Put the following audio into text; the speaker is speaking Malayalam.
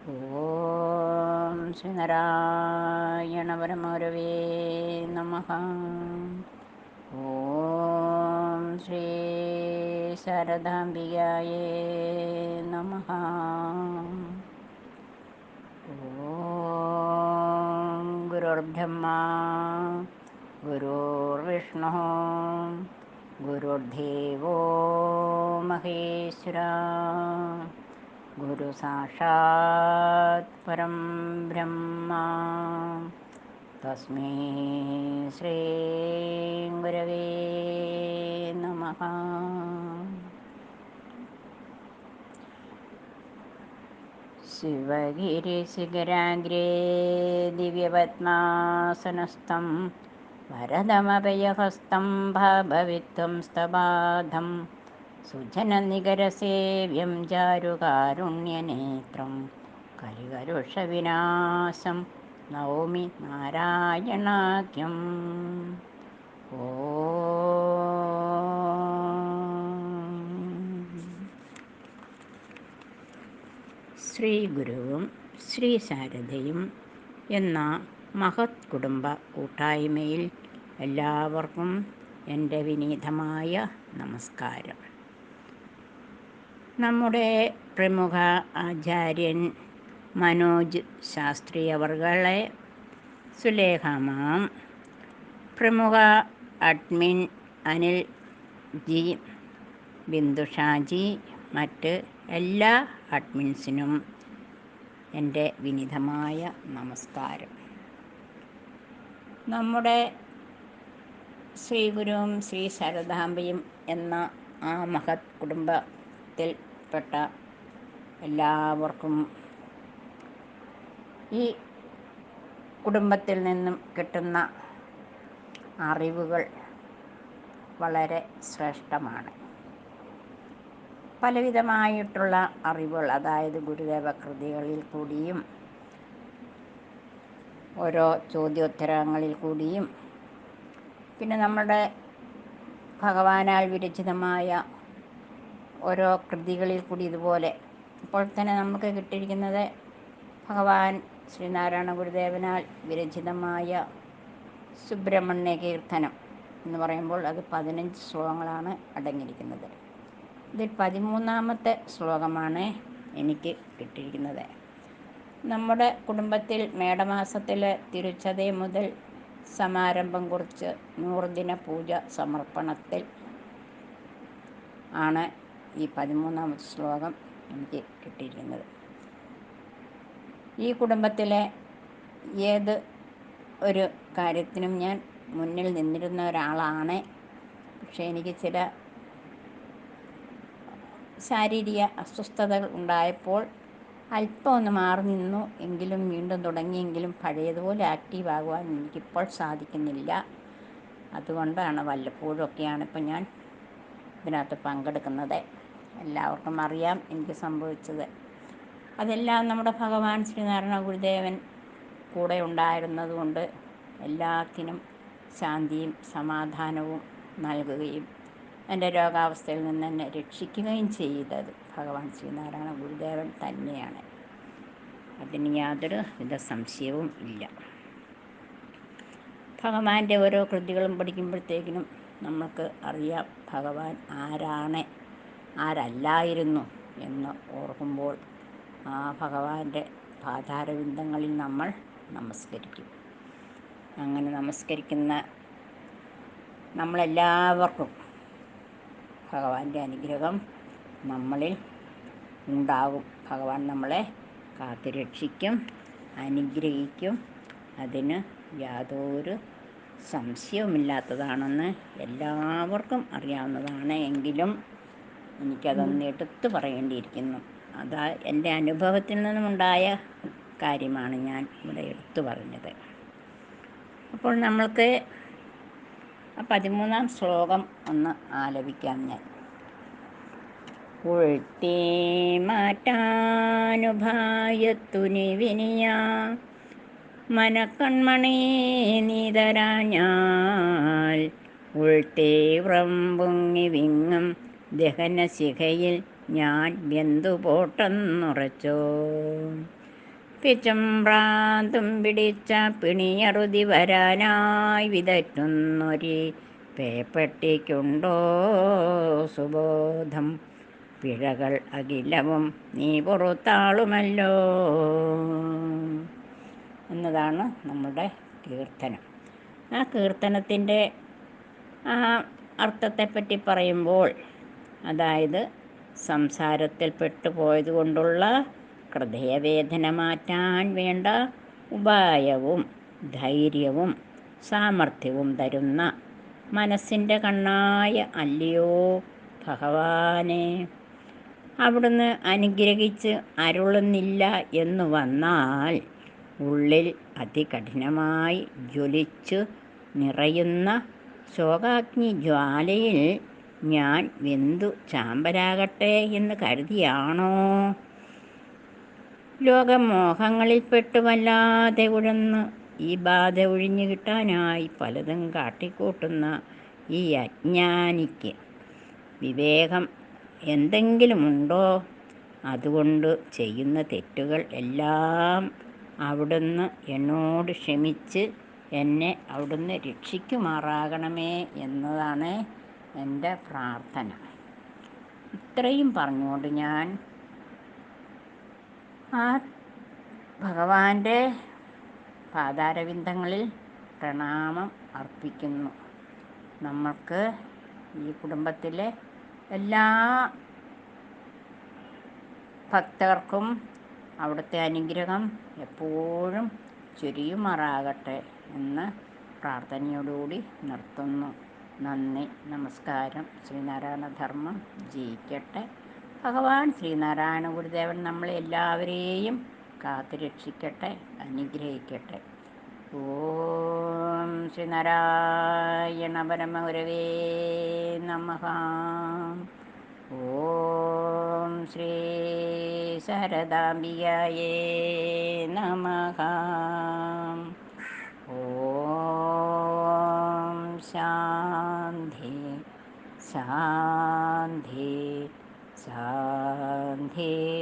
ॐ श्रीनरायणपरमरु नमः। ॐ श्री शारदाम्बियाय नमः। ॐ गुरुर्ब्रह्मा गुरुर्विष्णुः गुरुर्देवो महेश्वरा। गुरुसाक्षात् परं ब्रह्मा। तस्मै श्रीगुरवे नमः। शिवगिरिशिखराग्रे दिव्यपद्मासनस्थं वरदमभयहस्तं भवित्वं स्तबाधम् സുജനനികരസേവ്യം ചാരുകാരുണ്യനേത്രം കലികലുഷവിനാശം നൗമി നാരായണാഖ്യം. ഓ. ശ്രീ ഗുരുവും ശ്രീ ശാരദയും എന്ന മഹത് കുടുംബ കൂട്ടായ്മയിൽ എല്ലാവർക്കും എന്റെ വിനീതമായ നമസ്കാരം. നമ്മുടെ പ്രമുഖ ആചാര്യൻ മനോജ് ശാസ്ത്രി അവർകളെ സുലേഖമാം. പ്രമുഖ അഡ്മിൻ അനിൽ ജി ബിന്ദുഷാജി മറ്റ് എല്ലാ അഡ്മിൻസിനും എന്റെ വിനിതമായ നമസ്കാരം. നമ്മുടെ ശ്രീ ഗുരുവും ശ്രീ ശാരദാംബയും എന്ന ആ മഹത് കുടുംബത്തിൽപ്പെട്ട എല്ലാവർക്കും ഈ കുടുംബത്തിൽ നിന്നും കിട്ടുന്ന അറിവുകൾ വളരെ ശ്രേഷ്ഠമാണ്. പലവിധമായിട്ടുള്ള അറിവുകൾ അതായത് ഗുരുദേവ കൃതികളിൽ കൂടിയും ഓരോ ചോദ്യോത്തരങ്ങളിൽ കൂടിയും പിന്നെ നമ്മുടെ ഭഗവാനാൽ വിരചിതമായ ഓരോ കൃതികളിൽ കൂടി ഇതുപോലെ. ഇപ്പോൾ തന്നെ നമുക്ക് കിട്ടിയിരിക്കുന്നത് ഭഗവാൻ ശ്രീനാരായണ ഗുരുദേവനാൽ വിരചിതമായ സുബ്രഹ്മണ്യ കീർത്തനം എന്ന് പറയുമ്പോൾ അത് പതിനഞ്ച് ശ്ലോകങ്ങളാണ് അടങ്ങിയിരിക്കുന്നത്. ഇതിൽ പതിമൂന്നാമത്തെ ശ്ലോകമാണ് എനിക്ക് കിട്ടിയിരിക്കുന്നത്. നമ്മുടെ കുടുംബത്തിൽ മേടമാസത്തിലെ തിരുച്ചതയ മുതൽ സമാരംഭം കുറിച്ച് നൂറുദിന പൂജ സമർപ്പണത്തിൽ ആണ് ഈ പതിമൂന്നാമത്തെ ശ്ലോകം എനിക്ക് കിട്ടിയിരിക്കുന്നത്. ഈ കുടുംബത്തിലെ ഏത് ഒരു കാര്യത്തിനും ഞാൻ മുന്നിൽ നിന്നിരുന്ന ഒരാളാണ്. പക്ഷേ എനിക്ക് ചില ശാരീരിക അസ്വസ്ഥതകൾ ഉണ്ടായപ്പോൾ അല്പം ഒന്ന് മാറി നിന്നു. എങ്കിലും വീണ്ടും തുടങ്ങിയെങ്കിലും പഴയതുപോലെ ആക്റ്റീവ് ആകുവാൻ എനിക്കിപ്പോൾ സാധിക്കുന്നില്ല. അതുകൊണ്ടാണ് വല്ലപ്പോഴൊക്കെയാണ് ഇപ്പം ഞാൻ ഇതിനകത്ത് പങ്കെടുക്കുന്നത്. എല്ലാവർക്കും അറിയാം എനിക്ക് സംഭവിച്ചത്. അതെല്ലാം നമ്മുടെ ഭഗവാൻ ശ്രീനാരായണ ഗുരുദേവൻ കൂടെ ഉണ്ടായിരുന്നതുകൊണ്ട് എല്ലാത്തിനും ശാന്തിയും സമാധാനവും നൽകുകയും എന്റെ രോഗാവസ്ഥയിൽ നിന്ന് എന്നെ രക്ഷിക്കുകയും ചെയ്തത് ഭഗവാൻ ശ്രീനാരായണ ഗുരുദേവൻ തന്നെയാണ്. അതിന് യാതൊരു വിധ സംശയവും ഇല്ല. ഭഗവാന്റെ ഓരോ കൃതികളും പഠിക്കുമ്പോഴത്തേക്കിനും നമുക്ക് അറിയാം ഭഗവാൻ ആരാണ് ആരല്ലായിരുന്നു എന്ന് ഓർക്കുമ്പോൾ ആ ഭഗവാന്റെ പാതാരവിന്ദങ്ങളിൽ നമ്മൾ നമസ്കരിക്കും. അങ്ങനെ നമസ്കരിക്കുന്ന നമ്മളെല്ലാവർക്കും ഭഗവാന്റെ അനുഗ്രഹം നമ്മളിൽ ഉണ്ടാകും ഭഗവാൻ നമ്മളെ കാത്തുരക്ഷിക്കും അനുഗ്രഹിക്കും. അതിന് യാതൊരു സംശയവുമില്ലാത്തതാണെന്ന് എല്ലാവർക്കും അറിയാവുന്നതാണ്. എങ്കിലും എനിക്കതൊന്ന് എടുത്തു പറയേണ്ടിയിരിക്കുന്നു. അതാ എന്റെ അനുഭവത്തിൽ നിന്നുമുണ്ടായ കാര്യമാണ് ഞാൻ ഇവിടെ എടുത്തു പറഞ്ഞത്. അപ്പോൾ നമ്മൾക്ക് പതിമൂന്നാം ശ്ലോകം ഒന്ന് ആലപിക്കാം ഞാൻ. ഉഴ്ത്തി മാറ്റാനുഭായത്തുനി വിനിയ മനക്കൺമണി നീതരാഞ്ഞാൽ ഉൾത്തീവ്രം പൊങ്ങി വിങ്ങും ദഹനശിഖയിൽ ഞാൻ വെന്തുപോട്ടെന്നുറച്ചോ. പിച്ചും ഭ്രാന്തും പിടിച്ച പിണിയറുതി വരാനായി വിതറ്റുന്നൊരി പേപ്പട്ടിക്കുണ്ടോ സുബോധം. പിഴകൾ അഖിലവും നീ പുറത്താളുമല്ലോ എന്നതാണ് നമ്മുടെ കീർത്തനം. ആ കീർത്തനത്തിന്റെ ആ അർത്ഥത്തെപ്പറ്റി പറയുമ്പോൾ അതായത് സംസാരത്തിൽ പെട്ടുപോയത് കൊണ്ടുള്ള ഹൃദയവേദന മാറ്റാൻ വേണ്ട ഉപായവും ധൈര്യവും സാമർഥ്യവും തരുന്ന മനസ്സിന്റെ കണ്ണായ അല്ലയോ ഭഗവാനെ. അവിടുന്ന് അനുഗ്രഹിച്ച് അരുളുന്നില്ല എന്ന് വന്നാൽ ഉള്ളിൽ അതികഠിനമായി ജ്വലിച്ചു നിറയുന്ന ശോകാഗ്നി ജ്വാലയിൽ ഞാൻ വെന്തു ചാമ്പരാകട്ടെ എന്ന് കരുതിയാണോ? ലോകമോഹങ്ങളിൽപ്പെട്ടു വല്ലാതെ ഉഴന്ന് ഈ ബാധ ഒഴിഞ്ഞു കിട്ടാനായി പലതും കാട്ടിക്കൂട്ടുന്ന ഈ അജ്ഞാനിക്ക് വിവേകം എന്തെങ്കിലുമുണ്ടോ? അതുകൊണ്ട് ചെയ്യുന്ന തെറ്റുകൾ എല്ലാം അവിടുന്ന് എന്നോട് ക്ഷമിച്ച് എന്നെ അവിടുന്ന് രക്ഷിക്കുമാറാകണമേ എന്നതാണ് എന്റെ പ്രാർത്ഥന. ഇത്രയും പറഞ്ഞുകൊണ്ട് ഞാൻ ആ ഭഗവാന്റെ പാതാരവിന്ദങ്ങളിൽ പ്രണാമം അർപ്പിക്കുന്നു. നമ്മൾക്ക് ഈ കുടുംബത്തിലെ എല്ലാ ഭക്തർക്കും അവിടുത്തെ അനുഗ്രഹം എപ്പോഴും ചുരിയുമാറാകട്ടെ എന്ന് പ്രാർത്ഥനയോടുകൂടി നിർത്തുന്നു. നന്ദി നമസ്കാരം. ശ്രീനാരായണ ധർമ്മം ജയിക്കട്ടെ. ഭഗവാൻ ശ്രീനാരായണ ഗുരുദേവൻ നമ്മളെ എല്ലാവരെയും കാത്തു രക്ഷിക്കട്ടെ അനുഗ്രഹിക്കട്ടെ. ഓം ശ്രീനാരായണ പരമഗുരവേ നമ. ഓം ശ്രീ ശാരദാംബികായേ നമഃ. सान्धे सान्धे